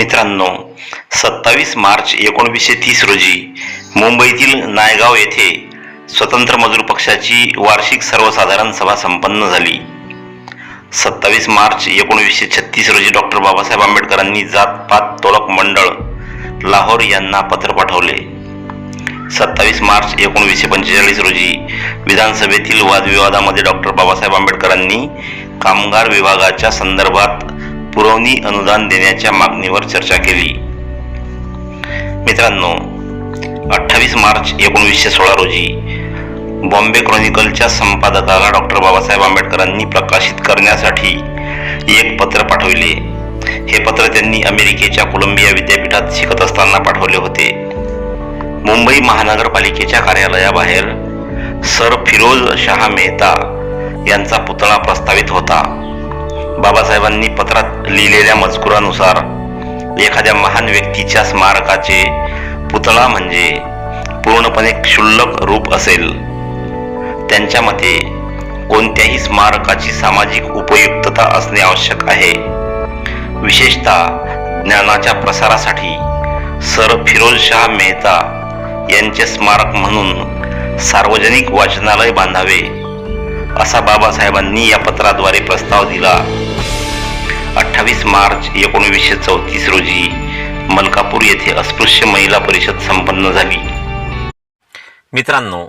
मित्रांनो सत्तावीस मार्च एकोणवीसशे तीस रोजी मुंबईतील नायगाव येथे स्वतंत्र मजूर पक्षाची वार्षिक सर्वसाधारण सभा संपन्न झाली. सत्तावीस मार्च एकोणीसशे छत्तीस रोजी डॉक्टर बाबासाहेब आंबेडकरांनी जात पात मंडळ लाहोर यांना पत्र पाठवले. सत्तावीस मार्च एकोणीसशे पंचेचाळीस रोजी विधानसभेतील वादविवादामध्ये डॉक्टर बाबासाहेब आंबेडकरांनी कामगार विभागाच्या संदर्भात पुरवणी अनुदान देण्याच्या मागणीवर चर्चा केली. मित्रांनो अठ्ठावीस मार्च एकोणीसशे सोळा रोजी बॉम्बे क्रॉनिकलच्या संपादकाला डॉक्टर बाबासाहेब आंबेडकरांनी प्रकाशित करण्यासाठी एक पत्र पाठविले. हे पत्र त्यांनी अमेरिकेच्या कोलंबिया विद्यापीठात शिकत असताना पाठवले होते. मुंबई महानगरपालिकेच्या कार्यालयाबाहेर सर फिरोज शहा मेहता यांचा पुतळा प्रस्तावित होता. बाबासाहेबांनी पत्रात लिहिलेल्या मजकुरानुसार एखाद्या महान व्यक्तीच्या स्मारकाचे पुतळा म्हणजे पूर्णपणे क्षुल्लक रूप असेल. त्यांच्या मते कोणत्याही स्मारकाची सामाजिक उपयुक्तता असणे आवश्यक आहे. विशेषतः ज्ञानाच्या प्रसारासाठी सर फिरोजशाह मेहता यांचे स्मारक म्हणून सार्वजनिक वाचनालय बांधावे. असा बाबासाहेबांनी या पत्राद्वारे प्रस्ताव दिला. अठ्ठावीस मार्च एकोणवीसशे चौतीस रोजी मलकापूर येथे अस्पृश्य महिला परिषद संपन्न झाली. मित्रांनो